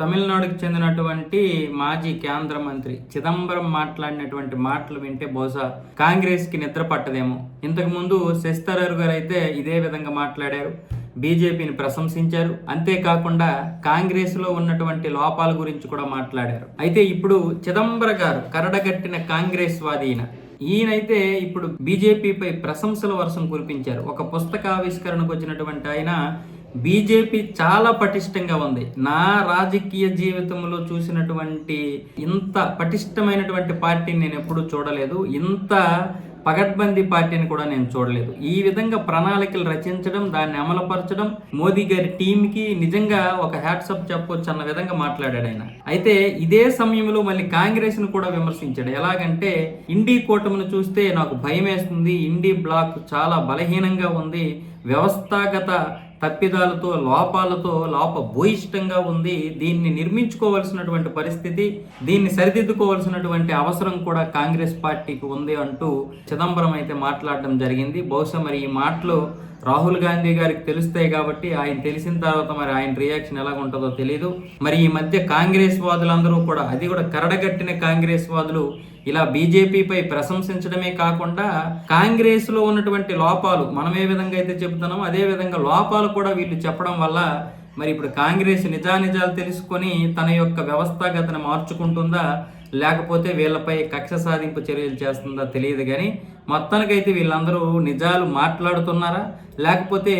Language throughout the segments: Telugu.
తమిళనాడుకు చెందినటువంటి మాజీ కేంద్ర మంత్రి చిదంబరం మాట్లాడినటువంటి మాటలు వింటే బహుశా కాంగ్రెస్కి నిద్ర పట్టదేమో. ఇంతకుముందు ముందు గారు అయితే ఇదే విధంగా మాట్లాడారు. బీజేపీని ప్రశంసించారు. అంతేకాకుండా కాంగ్రెస్లో ఉన్నటువంటి లోపాల గురించి కూడా మాట్లాడారు. అయితే ఇప్పుడు చిదంబర గారు కరడగట్టిన కాంగ్రెస్ వాది ఈయన ఈయనైతే ఇప్పుడు బీజేపీపై ప్రశంసల వర్షం కురిపించారు. ఒక పుస్తకావిష్కరణకు వచ్చినటువంటి ఆయన బీజేపీ చాలా పటిష్టంగా ఉంది. నా రాజకీయ జీవితంలో చూసినటువంటి ఇంత పటిష్టమైనటువంటి పార్టీని నేను ఎప్పుడూ చూడలేదు. ఇంత పగడ్బందీ పార్టీని కూడా నేను చూడలేదు. ఈ విధంగా ప్రణాళికలు రచించడం దాన్ని అమలుపరచడం మోదీ గారి టీంకి నిజంగా ఒక హ్యాట్సప్ చెప్పొచ్చు అన్న విధంగా మాట్లాడాడు ఆయన. అయితే ఇదే సమయంలో మళ్ళీ కాంగ్రెస్ను కూడా విమర్శించాడు. ఎలాగంటే ఇండీ కూటమిని చూస్తే నాకు భయం వేస్తుంది ఇండీ బ్లాక్ చాలా బలహీనంగా ఉంది. వ్యవస్థాగత తప్పిదాలతో లోపాలతో లోపభూయిష్టంగా ఉంది. దీన్ని నిర్మించుకోవాల్సినటువంటి పరిస్థితి దీన్ని సరిదిద్దుకోవాల్సినటువంటి అవసరం కూడా కాంగ్రెస్ పార్టీకి ఉంది అంటూ చిదంబరం అయితే మాట్లాడడం జరిగింది. బహుశా మరి ఈ మాటలు రాహుల్ గాంధీ గారికి తెలుస్తాయి కాబట్టి ఆయన తెలిసిన తర్వాత మరి ఆయన రియాక్షన్ ఎలా ఉంటుందో తెలియదు మరి ఈ మధ్య కాంగ్రెస్ వాదులందరూ కూడా అది కూడా కరడగట్టిన కాంగ్రెస్ వాదులు ఇలా బీజేపీపై ప్రశంసించడమే కాకుండా కాంగ్రెస్లో ఉన్నటువంటి లోపాలు మనం ఏ విధంగా అయితే చెబుతున్నామో అదే విధంగా లోపాలు కూడా వీళ్ళు చెప్పడం వల్ల మరి ఇప్పుడు కాంగ్రెస్ నిజానిజాలు తెలుసుకొని తన యొక్క వ్యవస్థాగతను మార్చుకుంటుందా? లేకపోతే వీళ్ళపై కక్ష సాధింపు చర్యలు చేస్తుందా తెలియదు కానీ మొత్తానికైతే వీళ్ళందరూ నిజాలు మాట్లాడుతున్నారా? లేకపోతే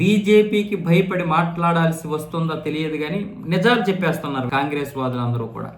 బీజేపీకి భయపడి మాట్లాడాల్సి వస్తుందా తెలియదు కానీ నిజాలు చెప్పేస్తున్నారు కాంగ్రెస్ వాదులందరూ కూడా.